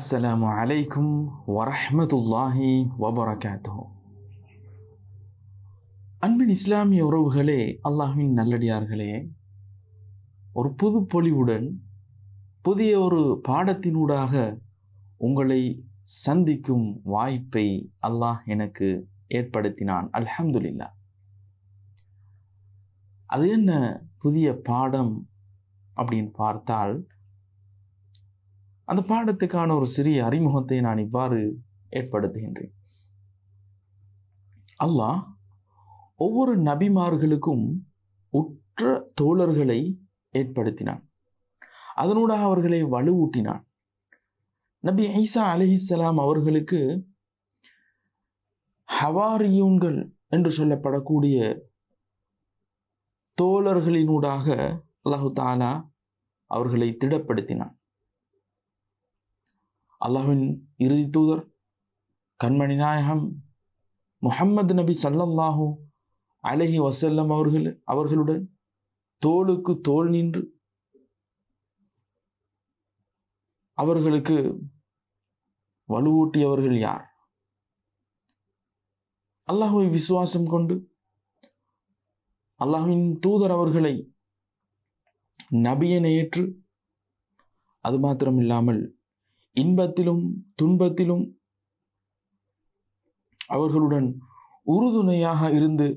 அஸ்ஸலாமு அலைக்கும் வரஹ்மத்துல்லாஹி வபரகாத்தோ அன்பின் இஸ்லாமிய உறவுகளே அல்லாஹ்வின் நல்லடியார்களே ஒரு புது பொலிவுடன் புதிய ஒரு பாடத்தினூடாக உங்களை சந்திக்கும் வாய்ப்பை அல்லாஹ் எனக்கு ஏற்படுத்தினான். அல்ஹம்துலில்லா அது என்ன புதிய பாடம் அப்படின்னு பார்த்தால் அந்த பாடத்துக்கான ஒரு சிறிய அறிமுகத்தை நான் இவ்வாறு ஏற்படுத்துகின்றேன். அல்லாஹ் ஒவ்வொரு நபிமார்களுக்கும் உற்ற தோழர்களை ஏற்படுத்தினான். அதனூடாக அவர்களை வலுவூட்டினான். நபி ஐசா அலிஹிஸ்லாம் அவர்களுக்கு ஹவாரியூன்கள் என்று சொல்லப்படக்கூடிய தோழர்களினூடாக அல்லாஹு தாலா அவர்களை திடப்படுத்தினான். அல்லாஹின் இறுதி தூதர் கண்மணி நாயகம் முஹம்மது நபி சல்லல்லாஹு அலஹி வசல்லம் அவர்கள் அவர்களுடன் தோளுக்கு தோல் நின்று அவர்களுக்கு வலுவூட்டியவர்கள் யார்? அல்லாஹுவை விசுவாசம் கொண்டு அல்லாஹுவின் தூதர் அவர்களை நபியனை ஏற்று அது மாத்திரமில்லாமல் இன்பத்திலும் துன்பத்திலும் அவர்களுடன் உறுதுணையாக இருந்து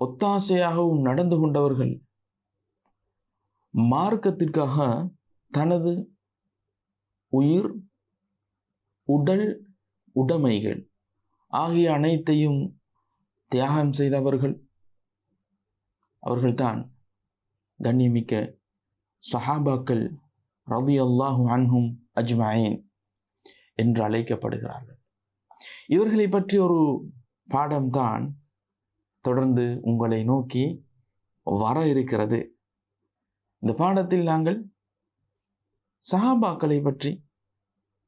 ஒத்தாசையாகவும் நடந்து கொண்டவர்கள் மார்க்கத்திற்காக தனது உயிர் உடல் உடைமைகள் ஆகிய அனைத்தையும் தியாகம் செய்தவர்கள் அவர்கள்தான் கண்ணியமிக்க சஹாபாக்கள் ரதி அல்லாஹு அன்ஹும் அஜ்மாயின் என்று அழைக்கப்படுகிறார்கள். இவர்களை பற்றி ஒரு பாடம்தான் தொடர்ந்து உங்களை நோக்கி வர இருக்கிறது. இந்த பாடத்தில் நாங்கள் சஹாபாக்களை பற்றி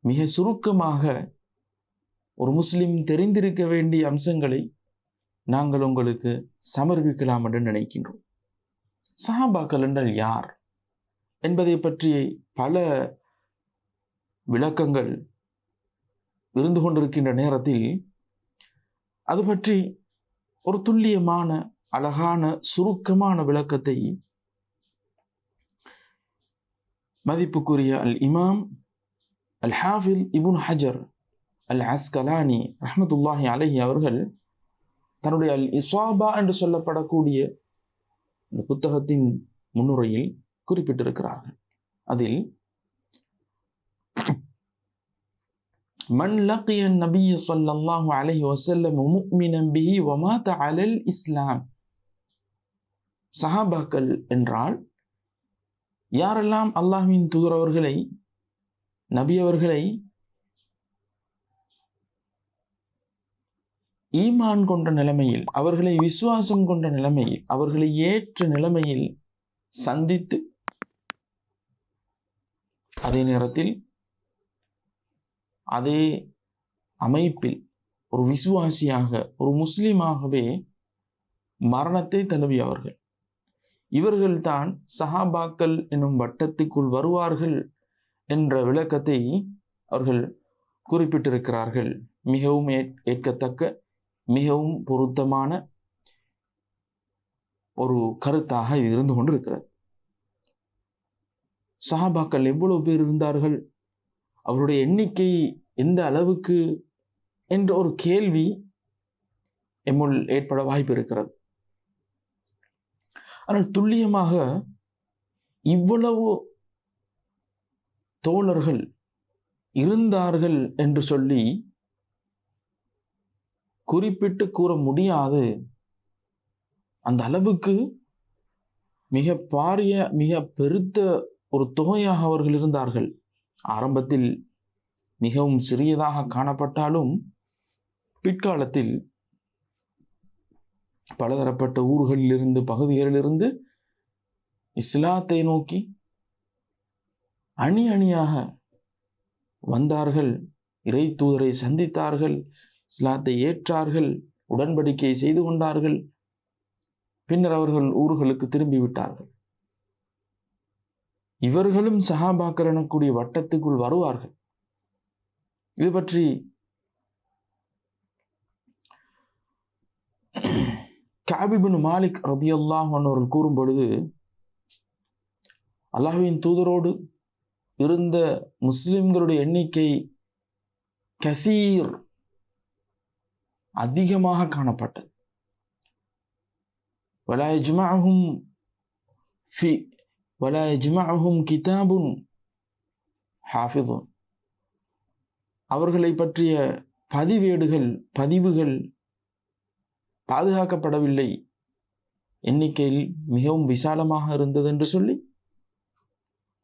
மிக சுருக்கமாக ஒரு முஸ்லிம் தெரிந்திருக்க வேண்டிய அம்சங்களை நாங்கள் உங்களுக்கு சமர்ப்பிக்கலாம் என்று நினைக்கின்றோம். சஹாபாக்கள் என்றால் யார்? என்பதை பற்றி பல விளக்கங்கள் இருந்து கொண்டிருக்கின்ற நேரத்தில் அது பற்றி ஒரு துல்லியமான அழகான சுருக்கமான விளக்கத்தை மதிப்புக்குரிய அல் இமாம் அல் ஹாஃபில் இபுன் ஹஜர் அல் அஸ்கலானி ரஹமத்துல்லாஹி அலஹி அவர்கள் தன்னுடைய அல் இஸ்வாபா என்று சொல்லப்படக்கூடிய இந்த புத்தகத்தின் முன்னுரையில் குறிப்பிட்டிருக்கிறார்கள். அதில் மன் லக்கிய நபிய சொல்லல்லாஹு அலைஹி வசல்லம் முக்மினம் பிஹி அலல் இஸ்லாம். சஹாபாக்கள் என்றால் யாரெல்லாம் அல்லாஹ்வின் தூதரவர்களை நபி அவர்களை ஈமான் கொண்ட நிலைமையில் அவர்களை விசுவாசம் கொண்ட நிலைமையில் அவர்களை ஏற்ற நிலைமையில் சந்தித்து அதே நேரத்தில் அதே அமைப்பில் ஒரு விசுவாசியாக ஒரு முஸ்லீமாகவே மரணத்தை தழுவியவர்கள் இவர்கள்தான் சஹாபாக்கள் என்னும் வட்டத்துக்குள் வருவார்கள் என்ற விளக்கத்தை அவர்கள் குறிப்பிட்டிருக்கிறார்கள். மிகவும் ஏற்கத்தக்க மிகவும் பொருத்தமான ஒரு கருத்தாக இது இருந்து கொண்டு இருக்கிறது சஹாபாக்கள் எவ்வளவு பேர் இருந்தார்கள்? அவருடைய எண்ணிக்கை எந்த அளவுக்கு? என்ற ஒரு கேள்வி எம்முள் ஏற்பட வாய்ப்பு இருக்கிறது. ஆனால் துல்லியமாக இவ்வளவு தோழர்கள் இருந்தார்கள் என்று சொல்லி குறிப்பிட்டு கூற முடியாது. அந்த அளவுக்கு மிக பாரிய மிக பெருத்த ஒரு தொகையாக அவர்கள் இருந்தார்கள். ஆரம்பத்தில் மிகவும் சிறியதாக காணப்பட்டாலும் பிற்காலத்தில் பலதரப்பட்ட ஊர்களிலிருந்து பகுதிகளிலிருந்து இஸ்லாத்தை நோக்கி அணி அணியாக வந்தார்கள். இறை தூதரை சந்தித்தார்கள் இஸ்லாத்தை ஏற்றார்கள் உடன்படிக்கை செய்து கொண்டார்கள். பின்னர் அவர்கள் ஊர்களுக்கு திரும்பிவிட்டார்கள். இவர்களும் சஹாபாக்கர் எனக்கூடிய வட்டத்துக்குள் வருவார்கள். இது பற்றி காபிபின் மாலிக் ரதியல்லாஹ் அவர்கள் கூறும் பொழுது அல்லாஹுவின் தூதரோடு இருந்த முஸ்லிம்களுடைய எண்ணிக்கை கசீர் அதிகமாக காணப்பட்டது. வலாயஜ்மாகும் ஃபி ولا يجمعهم كتاب حافظ அவர்களை பற்றிய பதிவேடுகள் பதிவுகள் பாதுகாக்கப்படவில்லை எண்ணிக்கையில் மிகவும் விசாலமாக இருந்தது என்று சொல்லி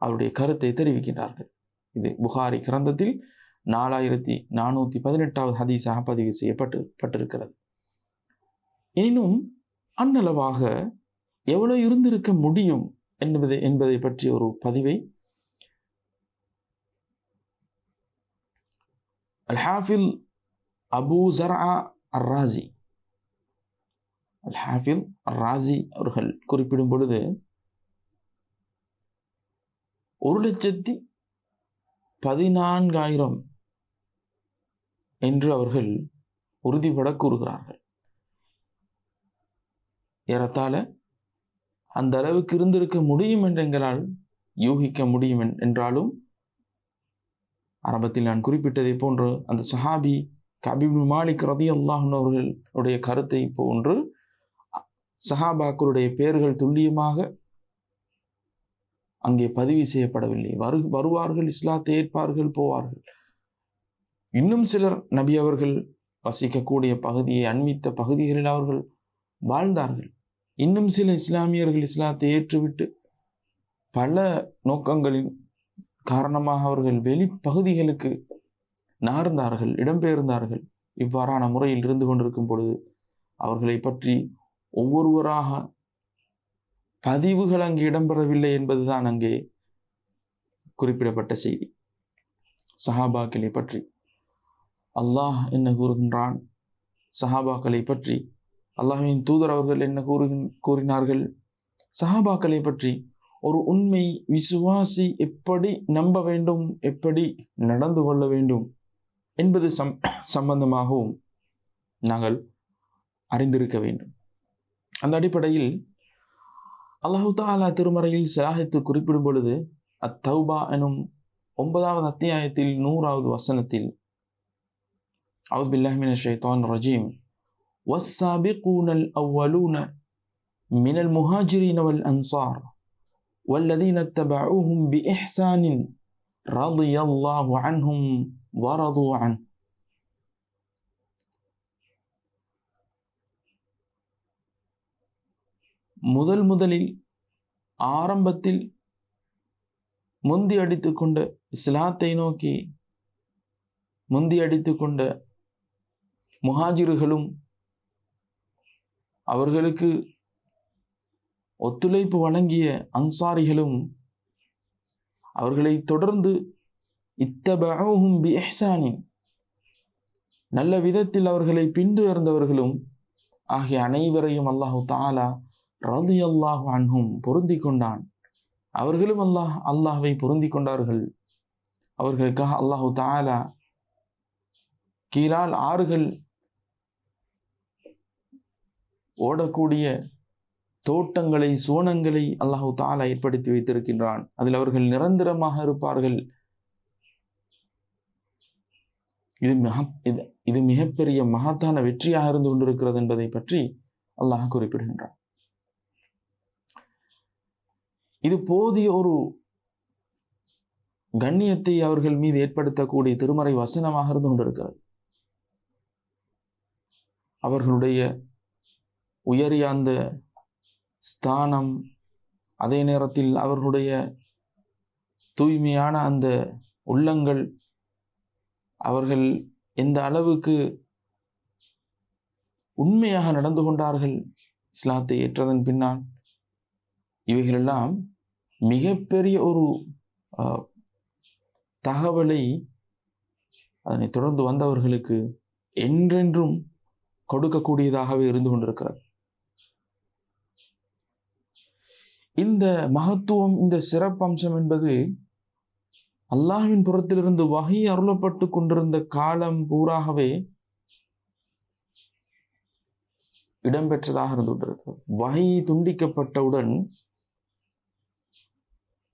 அவருடைய கருத்தை தெரிவிக்கின்றார்கள் இது புகாரி கிரந்தத்தில் நாலாயிரத்தி நானூற்றி பதினெட்டாவது ஹதீஸாக பதிவு செய்யப்பட்டு பட்டிருக்கிறது எனினும் அன்னளவாக எவ்வளவு இருந்திருக்க முடியும் என்பது என்பதை பற்றிய ஒரு பதிவை. அல் ஹாஃபில் அபூ ஜர்ஆ அர் ராசி அல் ஹாஃபில் அர் ராசி அவர்கள் குறிப்பிடும் பொழுது ஒரு லட்சத்தி பதினான்காயிரம் என்று அவர்கள் உறுதிபட கூறுகிறார்கள். ஏறத்தாழ அந்த அளவுக்கு இருந்திருக்க முடியும் என்று எங்களால் யூகிக்க முடியும் என்றாலும் ஆரம்பத்தில் நான் குறிப்பிட்டதை போன்று அந்த சஹாபி கபிபு மாலிக் ரதி அல்லாஹன் அவர்களுடைய கருத்தை போன்று சஹாபாக்களுடைய பெயர்கள் துல்லியமாக அங்கே பதிவு செய்யப்படவில்லை. வரு வருவார்கள் இஸ்லாத்தை ஏற்பார்கள் போவார்கள். இன்னும் சிலர் நபி அவர்கள் வசிக்கக்கூடிய பகுதியை அண்மித்த பகுதிகளில் அவர்கள் வாழ்ந்தார்கள். இன்னும் சில இஸ்லாமியர்கள் இஸ்லாத்தை ஏற்றுவிட்டு பல நோக்கங்களின் காரணமாக அவர்கள் வெளிப்பகுதிகளுக்கு நார்ந்தார்கள் நகர்ந்தார்கள் இடம்பெயர்ந்தார்கள். இவ்வாறான முறையில் இருந்து கொண்டிருக்கும் பொழுது அவர்களை பற்றி ஒவ்வொருவராக பதிவுகள் அங்கு இடம்பெறவில்லை என்பதுதான் அங்கே குறிப்பிடப்பட்ட செய்தி. சஹாபாக்களை பற்றி. அல்லாஹ் என்ன கூறுகின்றான்? சஹாபாக்களை பற்றி அல்லாஹின் தூதர் அவர்கள் என்ன கூறு கூறினார்கள்? சஹாபாக்களை பற்றி ஒரு உண்மை விசுவாசி எப்படி நம்ப வேண்டும் எப்படி நடந்து கொள்ள வேண்டும் என்பது சம் சம்பந்தமாகவும் நாங்கள் அறிந்திருக்க வேண்டும். அந்த அடிப்படையில் அல்லாஹு தாலா திருமறையில் சிலாகத்து குறிப்பிடும் பொழுது அத்தௌபா எனும் ஒன்பதாவது அத்தியாயத்தில் நூறாவது வசனத்தில் அவுத் பில்லாஹிமின் ஷேத்தான் ரஜீம் والسابقون الأولون من المهاجرين والأنصار والذين اتبعوهم بإحسان رضي الله عنهم ورضوا عنه முதல் முதலில் ஆரம்பத்தில் முந்தி அடித்துக்கொண்ட இஸ்லாத்தை நோக்கி முந்தி அடித்துக்கொண்ட முஹாஜிர்களும் அவர்களுக்கு ஒத்துழைப்பு வழங்கிய அன்சாரிகளும் அவர்களை தொடர்ந்து இத்தபூஹும் பி நல்ல விதத்தில் அவர்களை பின்தொடர்ந்தவர்களும் ஆகிய அனைவரையும் அல்லாஹு தாலா ரதி அல்லாஹு அன்ஹும் பொருந்தி கொண்டான். அவர்களும் அல்லாஹ் அல்லாஹை பொருந்தி கொண்டார்கள். அவர்களுக்காக அல்லாஹு தாலா கீழால் ஆறுகள் ஓடக்கூடிய தோட்டங்களை சோனங்களை அல்லாஹு தாலா ஏற்படுத்தி வைத்திருக்கின்றான். அதில் அவர்கள் நிரந்தரமாக இருப்பார்கள். இது மிக இது இது மிகப்பெரிய மகத்தான வெற்றியாக இருந்து கொண்டிருக்கிறது என்பதை பற்றி அல்லாஹ் குறிப்பிடுகின்றான். இது போதிய ஒரு கண்ணியத்தை அவர்கள் மீது ஏற்படுத்தக்கூடிய திருமறை வசனமாக இருந்து கொண்டிருக்கிறது. அவர்களுடைய உயரிய அந்த ஸ்தானம் அதே நேரத்தில் அவர்களுடைய தூய்மையான அந்த உள்ளங்கள் அவர்கள் எந்த அளவுக்கு உண்மையாக நடந்து கொண்டார்கள் இஸ்லாத்தை ஏற்றதன் பின்னால் இவைகளெல்லாம் மிகப்பெரிய ஒரு தகவலை அதனை தொடர்ந்து வந்தவர்களுக்கு என்றென்றும் கொடுக்கக்கூடியதாகவே இருந்து கொண்டிருக்கிறது. இந்த மகத்துவம் இந்த சிறப்பம்சம் என்பது அல்லாஹ்வின் புறத்திலிருந்து வகை அருளப்பட்டு கொண்டிருந்த காலம் பூராகவே இடம்பெற்றதாக இருந்து கொண்டிருக்கிறது வகை துண்டிக்கப்பட்டவுடன்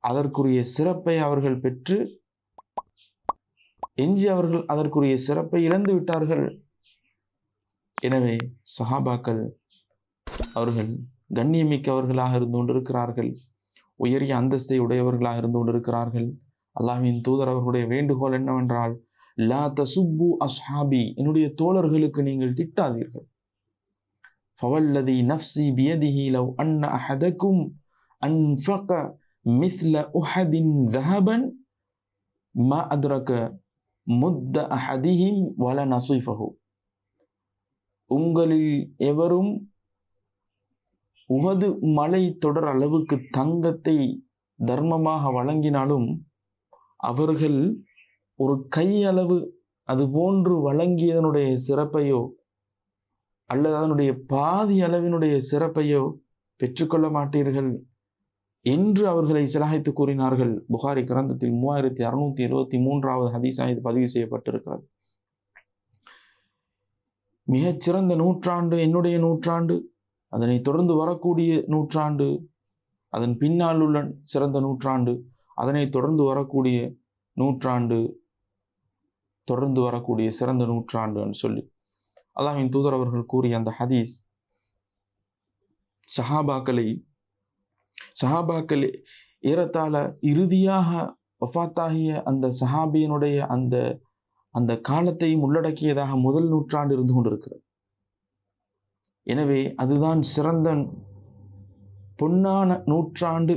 அதற்குரிய சிறப்பை அவர்கள் பெற்று எஞ்சி அவர்கள் அதற்குரிய சிறப்பை இழந்து விட்டார்கள். எனவே சஹாபாக்கள் அவர்கள் கண்ணியமிக்கவர்களாக இருந்து கொண்டிருக்கிறார்கள் உயரிய அந்தஸ்தை உடையவர்களாக இருந்து கொண்டிருக்கிறார்கள் அல்லாஹ்வின் தூதர் அவர்களுடைய வேண்டுகோள் என்னவென்றால் லா தசுப்பு அஸ்ஹாபி என்னுடைய தோழர்களுக்கு நீங்கள் திட்டாதீர்கள் فوالذي نفسي بيده لو أن أحدكم أنفق مثل أحد ذهبا ما أدرك مد أحدهم ولا نصيفه உங்களில் எவரும் உகது மலை தொடர் அளவுக்கு தங்கத்தை தர்மமாக வழங்கினாலும் அவர்கள் ஒரு கையளவு அது போன்று வழங்கியதனுடைய சிறப்பையோ அல்லது அதனுடைய பாதி அளவினுடைய சிறப்பையோ பெற்றுக்கொள்ள மாட்டீர்கள் என்று அவர்களை சிலாகித்து கூறினார்கள். புகாரி கிரந்தத்தில் மூவாயிரத்தி அறுநூத்தி எழுபத்தி மூன்றாவது ஹதீஸா இது பதிவு செய்யப்பட்டிருக்கிறது. மிகச்சிறந்த நூற்றாண்டு என்னுடைய நூற்றாண்டு அதனை தொடர்ந்து வரக்கூடிய நூற்றாண்டு அதன் பின்னால் உள்ள சிறந்த நூற்றாண்டு அதனை தொடர்ந்து வரக்கூடிய நூற்றாண்டு தொடர்ந்து வரக்கூடிய சிறந்த நூற்றாண்டுன்னு சொல்லி அல்லாஹின் தூதர் அவர்கள் கூறிய அந்த ஹதீஸ் சஹாபாக்களை சஹாபாக்கள் ஏறத்தாழ இறுதியாக வஃத்தாகிய அந்த சஹாபியனுடைய அந்த அந்த காலத்தையும் உள்ளடக்கியதாக முதல் நூற்றாண்டு இருந்து கொண்டிருக்கிறது. எனவே அதுதான் சிறந்த பொன்னான நூற்றாண்டு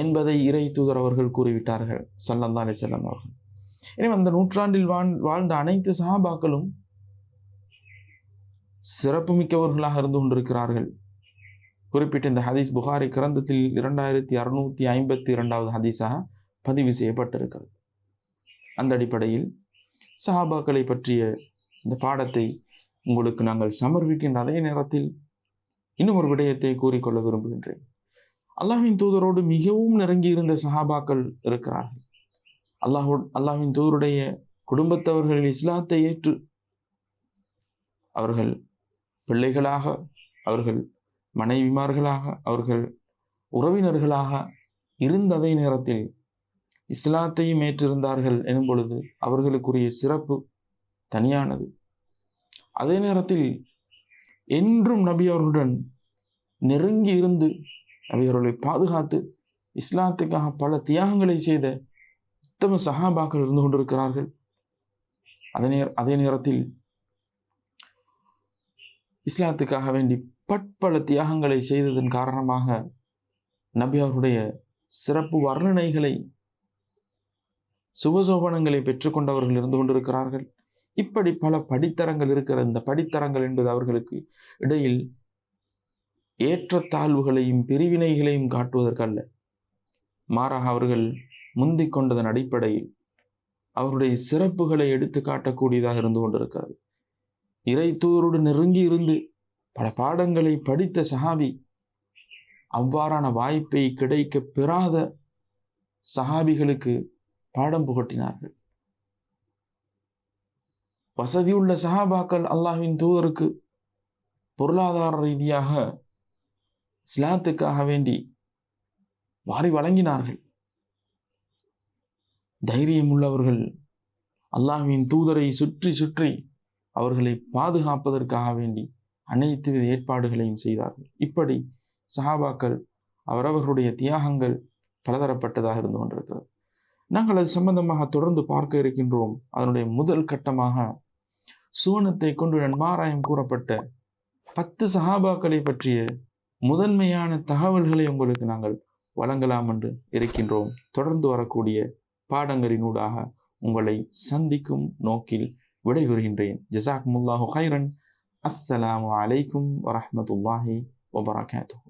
என்பதை இறை தூதர் அவர்கள் கூறிவிட்டார்கள் சல்லல்லா அலி செல்லம் அவர்கள். எனவே அந்த நூற்றாண்டில் வாழ் வாழ்ந்த அனைத்து சஹாபாக்களும் சிறப்புமிக்கவர்களாக இருந்து கொண்டிருக்கிறார்கள். குறிப்பிட்ட இந்த ஹதீஸ் புகாரி கிரந்தத்தில் இரண்டாயிரத்தி அறுநூத்தி ஐம்பத்தி இரண்டாவது ஹதீஸாக பதிவு செய்யப்பட்டிருக்கிறது. அந்த அடிப்படையில் சஹாபாக்களை பற்றிய இந்த பாடத்தை உங்களுக்கு நாங்கள் சமர்ப்பிக்கின்ற அதே நேரத்தில் இன்னும் ஒரு விடயத்தை கூறிக்கொள்ள விரும்புகின்றேன். அல்லாஹ்வின் தூதரோடு மிகவும் நெருங்கி இருந்த சஹாபாக்கள் இருக்கிறார்கள். அல்லாஹோ அல்லாஹின் தூதருடைய குடும்பத்தவர்கள் இஸ்லாத்தை ஏற்று அவர்கள் பிள்ளைகளாக அவர்கள் மனைவிமார்களாக அவர்கள் உறவினர்களாக இருந்த அதே நேரத்தில் இஸ்லாத்தையும் ஏற்றிருந்தார்கள் எனும் பொழுது அவர்களுக்குரிய சிறப்பு தனியானது. அதே நேரத்தில் என்றும் நபி அவர்களுடன் நெருங்கி இருந்து நபி அவர்களை பாதுகாத்து இஸ்லாத்துக்காக பல தியாகங்களை செய்த உத்தம சஹாபாக்கள் இருந்து கொண்டிருக்கிறார்கள். அதே நேர அதே நேரத்தில் இஸ்லாத்துக்காக வேண்டி பற்பல தியாகங்களை செய்ததன் காரணமாக நபி அவருடைய சிறப்பு வர்ணனைகளை சுபசோபனங்களை பெற்றுக்கொண்டவர்கள் இருந்து கொண்டிருக்கிறார்கள். இப்படி பல படித்தரங்கள் இருக்கிற இந்த படித்தரங்கள் என்பது அவர்களுக்கு இடையில் ஏற்றத்தாழ்வுகளையும் பிரிவினைகளையும் காட்டுவதற்கல்ல. மாறாக அவர்கள் முந்திக் கொண்டதன் அடிப்படையில் அவருடைய சிறப்புகளை எடுத்து காட்டக்கூடியதாக இருந்து கொண்டிருக்கிறது. இறை தூதரோடு நெருங்கி இருந்து பல பாடங்களை படித்த சஹாபி அவ்வாறான வாய்ப்பை கிடைக்க பெறாத சஹாபிகளுக்கு பாடம் புகட்டினார்கள். வசதியுள்ள சஹாபாக்கள் அல்லாஹின் தூதருக்கு பொருளாதார ரீதியாக இஸ்லாத்துக்காக வேண்டி வாரி வழங்கினார்கள். தைரியம் உள்ளவர்கள் அல்லாஹ்வின் தூதரை சுற்றி சுற்றி அவர்களை பாதுகாப்பதற்காக வேண்டி அனைத்து வித ஏற்பாடுகளையும் செய்தார்கள். இப்படி சஹாபாக்கள் அவரவர்களுடைய தியாகங்கள் பலதரப்பட்டதாக இருந்து கொண்டிருக்கிறது. நாங்கள் அது சம்பந்தமாக தொடர்ந்து பார்க்க இருக்கின்றோம். அதனுடைய முதல் கட்டமாக சுவனத்தை கொண்டு நன்மாராயம் கூறப்பட்ட பத்து சஹாபாக்களை பற்றிய முதன்மையான தகவல்களை உங்களுக்கு நாங்கள் வழங்கலாம் என்று இருக்கின்றோம். தொடர்ந்து வரக்கூடிய பாடங்களினூடாக உங்களை சந்திக்கும் நோக்கில் விடைபெறுகின்றேன். ஜசாக் முல்லாஹு ஹைரன் அஸ்ஸலாமு அலைக்கும் வரமத்துல்லாஹி வபரகாத்து